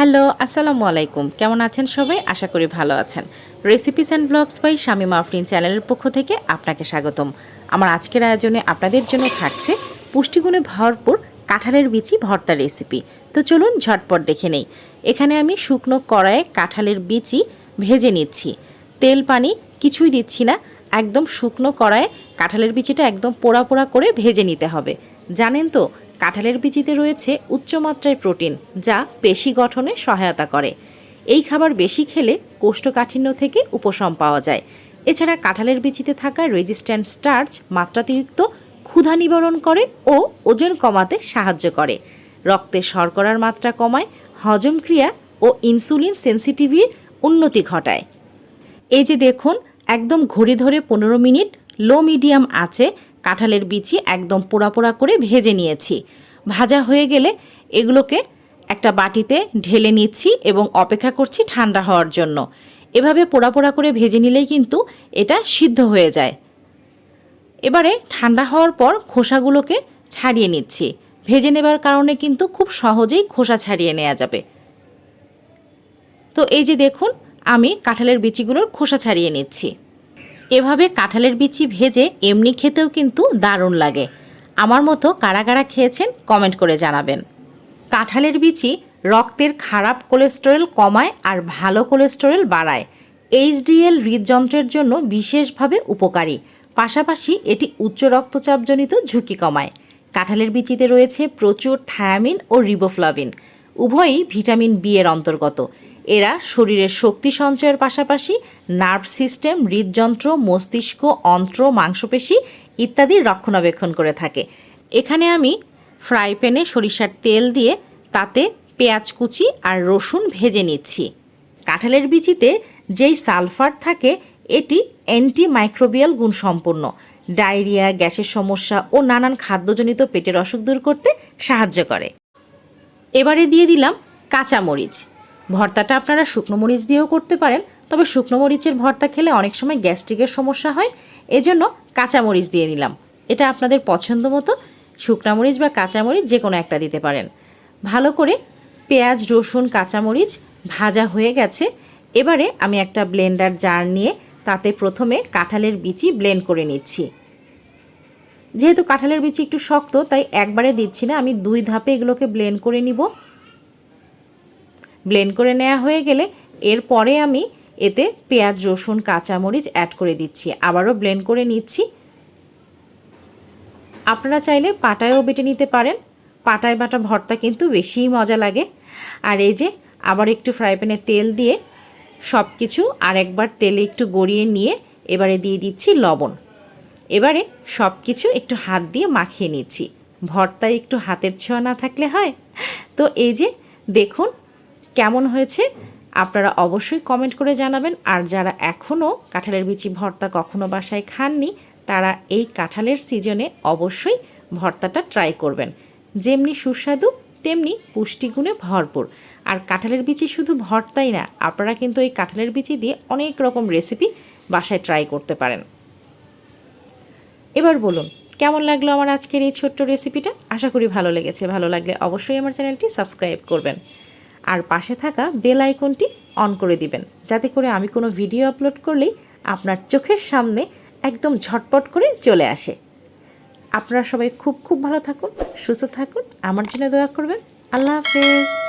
Hello, আসসালামু আলাইকুম। কেমন আছেন সবাই? আশা করি ভালো আছেন। রেসিপিস অ্যান্ড ব্লগস বাই স্বামী মাফরিন চ্যানেলের পক্ষ থেকে আপনাকে স্বাগতম। আমার আজকের আয়োজনে আপনাদের জন্য থাকছে পুষ্টিগুণে ভরপুর কাঁঠালের বিচি ভর্তা রেসিপি তো চলুন ঝটপট দেখে নেই। এখানে আমি শুকনো কড়াইয়ে কাঁঠালের বিচি ভেজে নিচ্ছি। তেল, পানি কিছুই দিচ্ছি না। একদম শুকনো কড়াইয়ে কাঁঠালের বিচিটা একদম পোড়া পোড়া করে ভেজে নিতে হবে। জানেন তো কাঁঠালের বিচিতে রয়েছে উচ্চমাত্রায় প্রোটিন, যা পেশি গঠনে সহায়তা করে। এই খাবার বেশি খেলে কোষ্ঠকাঠিন্য থেকে উপশম পাওয়া যায়। এছাড়া কাঁঠালের বিচিতে থাকা রেজিস্ট্যান্ট স্টার্চ মাত্রাতিরিক্ত ক্ষুধা নিবারণ করে ও ওজন কমাতে সাহায্য করে। রক্তে শর্করার মাত্রা কমায়, হজম ক্রিয়া ও ইনসুলিন সেন্সিটিভির উন্নতি ঘটায়। এই যে দেখুন, একদম ঘড়ি ধরে পনেরো মিনিট, লো মিডিয়াম আছে কাঁঠালের বিচি একদম পোড়া পোড়া করে ভেজে নিয়েছি। ভাজা হয়ে গেলে এগুলোকে একটা বাটিতে ঢেলে নিচ্ছি এবং অপেক্ষা করছি ঠান্ডা হওয়ার জন্য। এভাবে পোড়া পোড়া করে ভেজে নিলেই কিন্তু এটা সিদ্ধ হয়ে যায়। এবারে ঠান্ডা হওয়ার পর খোসাগুলোকে ছাড়িয়ে নিচ্ছি। ভেজে নেবার কারণে কিন্তু খুব সহজেই খোসা ছাড়িয়ে নেওয়া যাবে। তো এই যে দেখুন, আমি কাঁঠালের বিচিগুলোর খোসা ছাড়িয়ে নিচ্ছি। এভাবে কাঁঠালের বিচি ভেজে এমনি খেতেও কিন্তু দারুণ লাগে। আমার মতো কারা কারা খেয়েছেন কমেন্ট করে জানাবেন। কাঁঠালের বিচি রক্তের খারাপ কোলেস্টেরল কমায় আর ভালো কোলেস্টেরল বাড়ায়। এইচডিএল হৃদযন্ত্রের জন্য বিশেষভাবে উপকারী। পাশাপাশি এটি উচ্চ রক্তচাপজনিত ঝুঁকি কমায়। কাঁঠালের বিচিতে রয়েছে প্রচুর থায়ামিন ও রিবোফ্লাভিন। উভয়ই ভিটামিন বি এর অন্তর্গত। এরা শরীরের শক্তি সঞ্চয়ের পাশাপাশি নার্ভ সিস্টেম, হৃদযন্ত্র, মস্তিষ্ক, অন্ত্র, মাংসপেশি ইত্যাদি রক্ষণাবেক্ষণ করে থাকে। এখানে আমি ফ্রাই প্যানে সরিষার তেল দিয়ে তাতে পেঁয়াজ কুচি আর রসুন ভেজে নিচ্ছি। কাঁঠালের বিচিতে যেই সালফার থাকে, এটি অ্যান্টি মাইক্রোবিয়াল গুণসম্পন্ন। ডায়রিয়া, গ্যাসের সমস্যা ও নানান খাদ্যজনিত পেটের অসুখ দূর করতে সাহায্য করে। এবারে দিয়ে দিলাম কাঁচামরিচ। ভর্তাটা আপনারা শুকনো মরিচ দিয়েও করতে পারেন, তবে শুকনো মরিচের ভর্তা খেলে অনেক সময় গ্যাস্ট্রিকের সমস্যা হয়, এজন্য কাঁচামরিচ দিয়ে দিলাম। এটা আপনাদের পছন্দ মতো শুকনা মরিচ বা কাঁচামরিচ যে কোনো একটা দিতে পারেন। ভালো করে পেঁয়াজ, রসুন কাঁচামরিচ ভাজা হয়ে গেছে। এবারে আমি একটা ব্লেন্ডার জার নিয়ে তাতে প্রথমে কাঁঠালের বিচি ব্লেন্ড করে নিচ্ছি। যেহেতু কাঁঠালের বিচি একটু শক্ত, তাই একবারে দিচ্ছি না, আমি দুই ধাপে এগুলোকে ব্লেন্ড করে নিব। ব্লেন্ড করে নেওয়া হয়ে গেলে এরপরে আমি এতে পেঁয়াজ, রসুন, কাঁচামরিচ অ্যাড করে দিচ্ছি। আবারও ব্লেন্ড করে নিচ্ছি। আপনারা চাইলে পাটায়ও বেটে নিতে পারেন। পাটায় বাটা ভর্তা কিন্তু বেশিই মজা লাগে। আর এই যে আবার একটু ফ্রাই প্যানে তেল দিয়ে সব কিছু আর একবার তেলে একটু গড়িয়ে নিয়ে এবারে দিয়ে দিচ্ছি লবণ। এবারে সব কিছু একটু হাত দিয়ে মাখিয়ে নিচ্ছি। ভর্তায় একটু হাতের ছোঁয়া না থাকলে হয়। তো এই যে দেখুন কেমন হয়েছে, আপনারা অবশ্যই কমেন্ট করে জানাবেন। আর যারা এখনও কাঁঠালের বিচি ভর্তা কখনো বাসায় খাননি, তারা এই কাঁঠালের সিজনে অবশ্যই ভর্তাটা ট্রাই করবেন। যেমনি সুস্বাদু, তেমনি পুষ্টিগুণে ভরপুর। আর কাঁঠালের বিচি শুধু ভর্তাই না, আপনারা কিন্তু এই কাঁঠালের বিচি দিয়ে অনেক রকম রেসিপি বাসায় ট্রাই করতে পারেন। এবার বলুন, কেমন লাগল আমার আজকের এই ছোট্ট রেসিপিটা আশা করি ভালো লেগেছে। ভালো লাগলে অবশ্যই আমার চ্যানেলটি সাবস্ক্রাইব করবেন। আর পাশে থাকা বেল আইকনটি অন করে দিবেন। যাতে করে আমি কোনো ভিডিও আপলোড করলেই আপনার চোখের সামনে একদম ঝটপট করে চলে আসে। আপনারা সবাই খুব খুব ভালো থাকুন, সুস্থ থাকুন। আমার জন্য দোয়া করবেন। আল্লাহ হাফেজ।